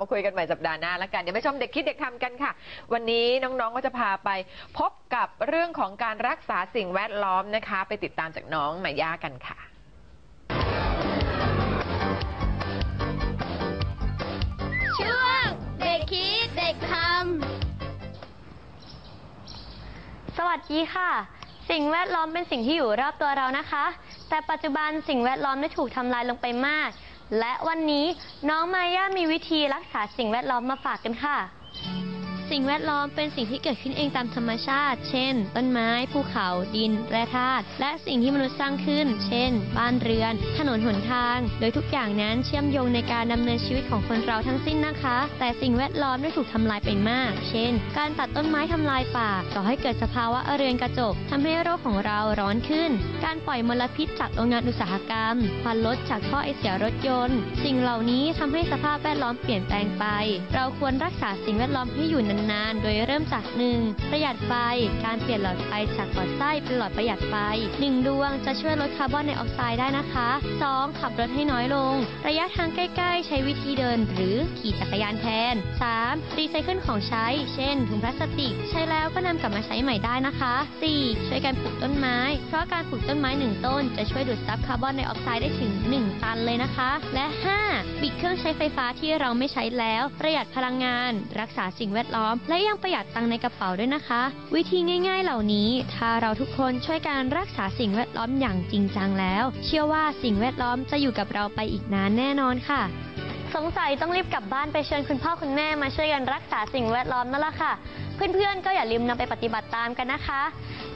มาคุยกันใหม่สัปดาห์หน้าแล้วกัน เดี๋ยวไปชมเด็กคิดเด็กทำกันค่ะ วันนี้น้องๆก็จะพาไป พบกับเรื่องของการรักษาสิ่งแวดล้อมนะคะ ไปติดตามจากน้องหมาย่ากันค่ะ ช่วงเด็กคิดเด็กทสวัสดีค่ะ สิ่งแวดล้อมเป็นสิ่งที่อยู่รอบตัวเรานะคะ แต่ปัจจุบันสิ่งแวดล้อมได้ถูกทำลายลงไปมาก และวันนี้น้องมาย่ามีวิธีรักษาสิ่งแวดล้อมมาฝากกันค่ะ สิ่งแวดล้อมเป็นสิ่งที่เกิดขึ้นเองตามธรรมชาติ เช่น ต้นไม้ ภูเขา ดิน แร่ธาตุ และสิ่งที่มนุษย์สร้างขึ้น เช่น บ้านเรือน ถนนหนทาง โดยทุกอย่างนั้นเชื่อมโยงในการดำเนินชีวิตของคนเราทั้งสิ้นนะคะ แต่สิ่งแวดล้อมได้ถูกทำลายไปมาก เช่น การตัดต้นไม้ทำลายป่า ก่อให้เกิดสภาวะเรือนกระจกทำให้โลกของเราร้อนขึ้น การปล่อยมลพิษจากโรงงานอุตสาหกรรม ควันรถจากท่อไอเสียรถยนต์ สิ่งเหล่านี้ทำให้สภาพแวดล้อมเปลี่ยนแปลงไป เราควรรักษาสิ่งแวดล้อมให้อยู่นานๆ โดยเริ่มจากหนึ่งประหยัดไฟ การเปลี่ยนหลอดไฟจากหลอดไส้เป็นหลอดประหยัดไฟหนึ่งดวงจะช่วยลดคาร์บอนไดออกไซด์ได้นะคะ 2. ขับรถให้น้อยลง ระยะทางใกล้ๆ ใช้วิธีเดิน หรือขี่จักรยานแทน 3. รีไซเคิลของใช้ เช่น ถุงพลาสติก ใช้แล้วก็นำกลับมาใช้ใหม่ได้นะคะ 4. ช่วยกันปลูกต้นไม้ เพราะการปลูกต้นไม้หนึ่งต้น จะช่วยดูดซับคาร์บอนไดออกไซด์ได้ถึง 1 ตันเลยนะคะ และ 5. ปิดเครื่องใช้ไฟฟ้าที่เราไม่ใช้แล้ว ประหยัดพลังงาน รักษาสิ่งแวดล้อมและยังประหยัดตังในกระเป๋าด้วยนะคะ วิธีง่าย ๆ เหล่านี้ ถ้าเราทุกคนช่วยการรักษาสิ่งแวดล้อมอย่างจริงจังแล้ว เชื่อว่าสิ่งแวดล้อมจะอยู่กับเราไปอีกนานแน่นอนค่ะสงสัยต้องรีบกลับบ้านไปเชิญคุณพ่อคุณแม่มาช่วยกันรักษาสิ่งแวดล้อมนั่นแหละค่ะ เพื่อนๆ ก็อย่าลืมนำไปปฏิบัติตามกันนะคะ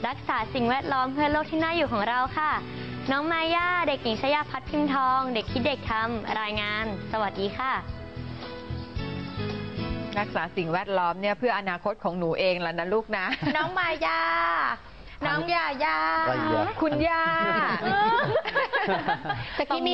รักษาสิ่งแวดล้อมเพื่อโลกที่น่าอยู่ของเราค่ะ น้องมาย่าเด็กหญิงชยาพัฒน์พิมพ์ทอง เด็กคิดเด็กทำรายงาน สวัสดีค่ะ รักษาสิ่งแวดล้อมเนี่ยเพื่ออนาคตของหนูเองแล้วนะลูกนะ น้องมายา น้องยายา อะไรอีกอะ คุณย่า ตะกี้มี